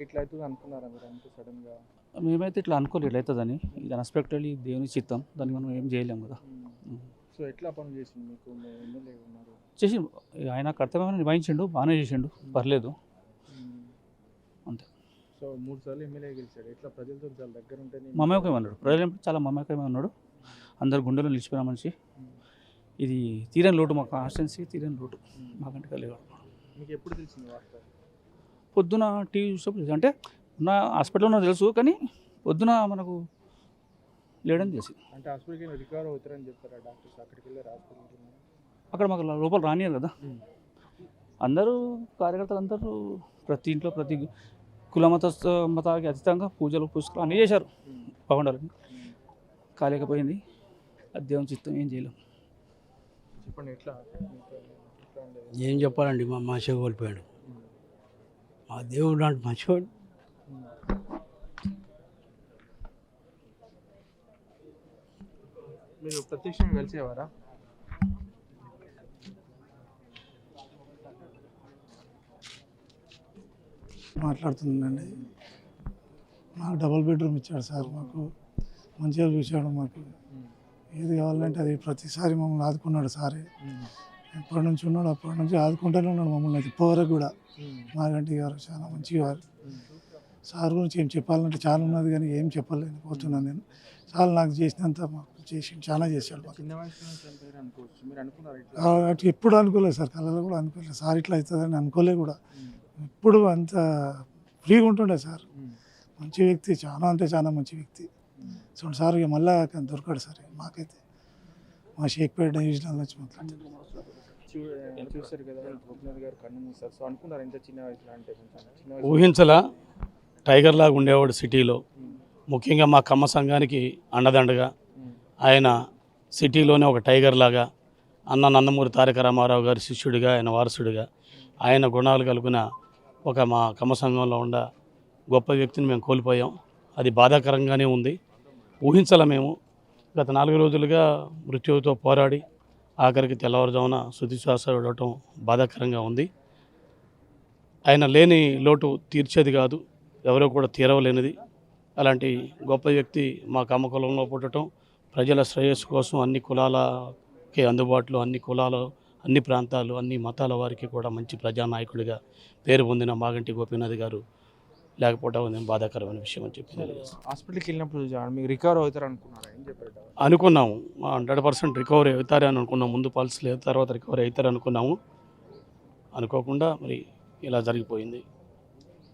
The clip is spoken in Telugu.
ఇట్లా అవుతుంది అనుకున్నారా మీరు అంతే సడన్గా మేమైతే ఇట్లా అనుకోలేదు ఇట్లా అవుతుందని ఇది అన్ఎక్స్పెక్టెడ్లీ దేవుని చిత్తం. దాన్ని మనం ఏం చేయలేం కదా. సో ఎట్లా పని చేసింది మీకు? మీ ఎమ్మెల్యే ఉన్నారు. చేసి ఆయన కర్తవ్యం నిర్వహించిండు బాగానే చేసిండు. పర్లేదు. అంతే. సో మూడు సార్లు ఎమ్మెల్యే గెలిచాడు. ఎట్లా ప్రజలతో చాలా దగ్గర ఉంటేనే మమేకం అన్నాడు ప్రజలు చాలా మమేకమే ఉన్నాడు. అందరు గుండెలో నిలిచిపోయిన మనిషి. ఇది తీరని లోటు మాకు. కాన్స్టెన్సీ తీరని లోటు. మాకంటే కలిగి మీకు ఎప్పుడు తెలిసింది వార్త? పొద్దున టీవీ చూసినప్పుడు అంటే ఉన్న హాస్పిటల్లో ఉన్నది తెలుసు కానీ పొద్దున మనకు లేడని తెలిసి. అంటే హాస్పిటల్కి రికవర్ అవుతారని చెప్పారా డాక్టర్స్? అక్కడికి వెళ్ళారు హాస్పిటల్కి అక్కడ మాకు లోపల రానియరు కదా. అందరూ కార్యకర్తలు అందరూ ప్రతి ఇంట్లో ప్రతి కుల మత మతానికి అతీతంగా పూజలు పుస్తకాలు అన్నీ చేశారు. బాగుండాలని కాలేకపోయింది. అది దేవుని చిత్తం ఏం చేయలేం. చెప్పండి ఎట్లా? ఏం చెప్పాలండి మా మనిషి కోల్పోయాడు దేవుడు లాంటి మంచివాడు. మీరు ప్రత్యక్షంగా కలిసేవారా? మాట్లాడుతుందండి. మాకు డబుల్ బెడ్రూమ్ ఇచ్చాడు సార్ మాకు. మంచిగా చూశాడు మాకు. ఏది కావాలంటే అది ప్రతిసారి మమ్మల్ని ఆదుకున్నాడు సారే. ఎప్పటి నుంచి ఉన్నాడు అప్పటి నుంచి ఆదుకుంటూనే ఉన్నాడు మమ్మల్ని. అయితే ఇప్పటివరకు కూడా. మాగంటి గారు చాలా మంచిగా వారు. సార్ గురించి ఏం చెప్పాలంటే చాలా ఉన్నది కానీ ఏం చెప్పలేను పోతున్నాను నేను. చాలా నాకు చేసినంత మాకు చేసి చాలా చేశాడు అటు ఎప్పుడు అనుకోలేదు సార్ కళలో కూడా అనుకోలేదు. సార్ ఇట్లా అవుతుందని అనుకోలే కూడా. ఎప్పుడు అంత ఫ్రీగా ఉంటుండే సార్. మంచి వ్యక్తి చాలా అంటే చాలా మంచి వ్యక్తి. సో సార్ ఇక మళ్ళా దొరకడు సార్ మాకైతే. మా షేక్పేట డివిజనల్ నుంచి ఊహించలా టైగర్ లాగా ఉండేవాడు సిటీలో. ముఖ్యంగా మా కమ్మ సంఘానికి అండదండగా. ఆయన సిటీలోనే ఒక టైగర్ లాగా అన్న నందమూరి తారక రామారావు గారి శిష్యుడిగా ఆయన వారసుడిగా ఆయన గుణాలు కలుగున ఒక మా కమ్మ సంఘంలో ఉన్న గొప్ప వ్యక్తిని మేము కోల్పోయాం. అది బాధాకరంగానే ఉంది. ఊహించాల మేము గత నాలుగు రోజులుగా మృత్యువుతో పోరాడి ఆఖరికి తెల్లవారుజామున శుద్ధిశ్వాస విడవటం బాధాకరంగా ఉంది. ఆయన లేని లోటు తీర్చేది కాదు ఎవరో కూడా తీరవలేనిది. అలాంటి గొప్ప వ్యక్తి మా కమ్మ కులంలో పుట్టడం ప్రజల శ్రేయస్సు కోసం అన్ని కులాలకి అందుబాటులో అన్ని కులాలు అన్ని ప్రాంతాలు అన్ని మతాల వారికి కూడా మంచి ప్రజానాయకుడిగా పేరు పొందిన మాగంటి గోపీనాథ్ గారు లేకపోవడం అనేది బాధాకరమైన విషయం అని చెప్పి హాస్పిటల్కి వెళ్ళినప్పుడు మీకు రికవర్ అవుతారు అనుకున్నారా? ఏం చెప్పారు డాక్టర్? అనుకున్నాము హండ్రెడ్ పర్సెంట్ రికవరీ అవుతారని అనుకున్నాం ముందు పల్స్ లేదు తర్వాత రికవరీ అవుతారు అనుకున్నాము. అనుకోకుండా మరి ఇలా జరిగిపోయింది.